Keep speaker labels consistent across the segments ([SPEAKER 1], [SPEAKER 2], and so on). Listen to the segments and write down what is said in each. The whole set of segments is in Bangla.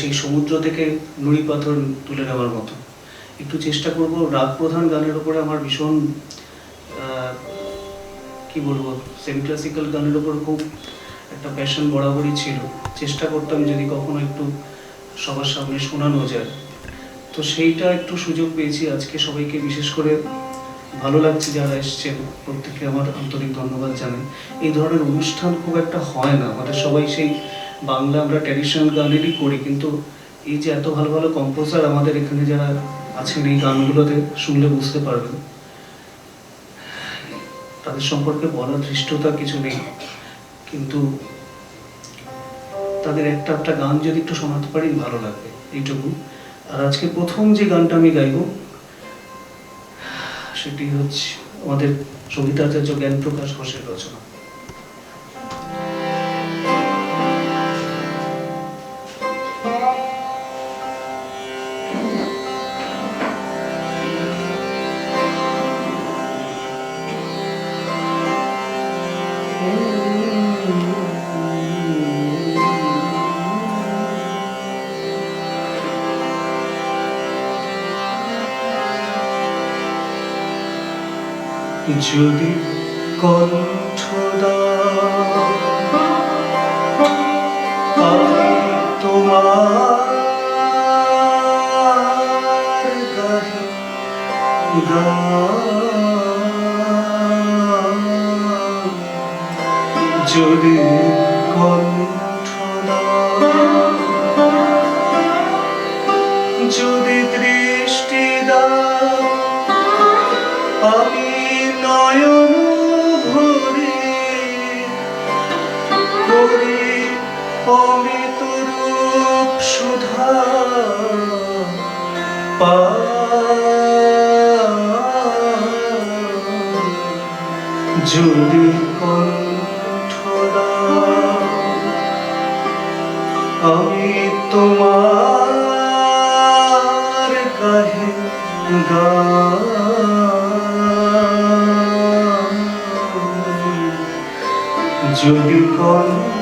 [SPEAKER 1] সেই সমুদ্র থেকে নুড়ি পাথর তুলে নেওয়ার মতো। একটু চেষ্টা করব রাগ প্রধান গানের উপরে আমার ভীষণ কি বলব সেমি ক্লাসিক্যাল গানের উপর খুব একটা প্যাশন বরাবরই ছিল। চেষ্টা করতাম যদি কখনো একটু সবার সামনে শোনানো যায়। তো সেইটা একটু সুযোগ পেয়েছি। আজকে সবাইকে বিশেষ করে ভালো লাগছে যারা এসছেন। প্রত্যেককে আমার আন্তরিক ধন্যবাদ জানাই। এই ধরনের অনুষ্ঠান খুব একটা হয় না। আমাদের সবাই সেই বাংলা আমরা ট্র্যাডিশনাল গানেরই করি, কিন্তু এই যে এত ভালো ভালো কম্পোজার আমাদের এখানে যারা আছেন এই গানগুলোতে শুনলে বুঝতে পারবেন। তাদের সম্পর্কে বলার ধৃষ্টতা কিছু নেই, কিন্তু তাদের একটা একটা গান যদি একটু শোনাতে পারি ভালো লাগবে, এইটুকু। আর আজকে প্রথম যে গানটা আমি গাইব, সেটি হচ্ছে আমাদের সঙ্গীতাচার্য জ্ঞান প্রকাশ ঘোষের রচনা। যদি কণ্ঠ যদি যদি দৃষ্টি দাও আমি নয়ন ভরে করি অমিত রূপ সুধা পাই। যদি কণ্ঠ তোমার কাহে যদি কণ্ঠ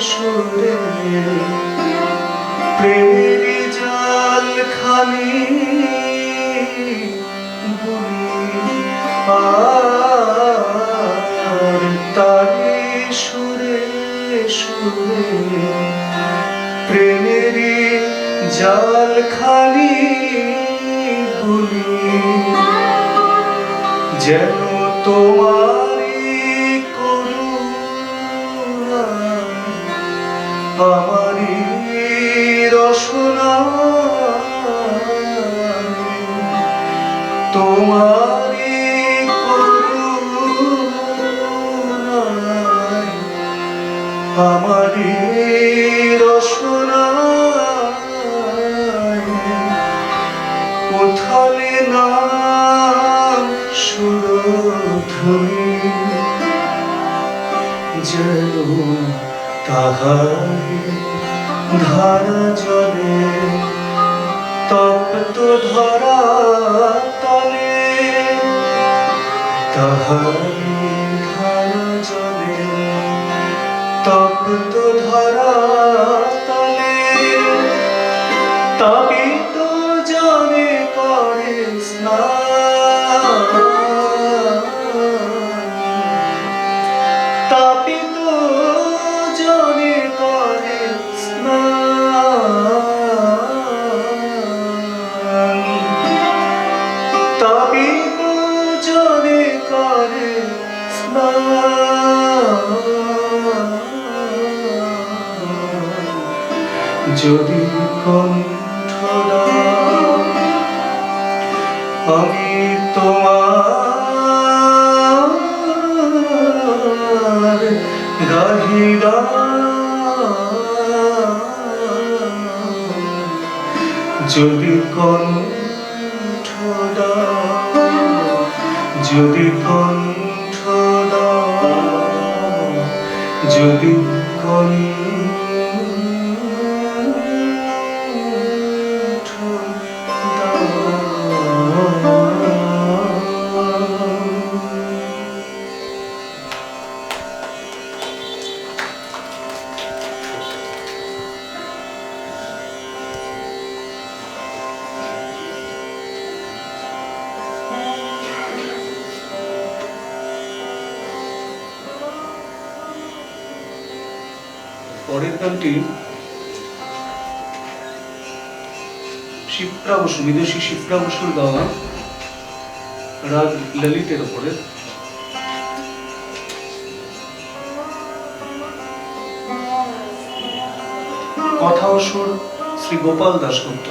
[SPEAKER 1] সুরে প্রেমের জাল খানি তারি সুরে সুরে প্রেমের জাল খানি যেন তোমারি আমারি রসনা। তোমারি আমারি রসনা উথালে না সুরধ্বনি যেন তাহার ধারা জলে তপ্ত ধরা তলে তাহার যদি কণ্ঠ আমি তোমার গাহিরা যদি কণ্ঠ যদি কণ্ঠ যদি কণ্ঠ পরের গানটি শিপ্রা বসু, বিদেশি শিপ্রা বসুর গাওয়া রাগ ললিতের ওপরে কথা অসুর সুর শ্রী গোপাল দাশগুপ্ত।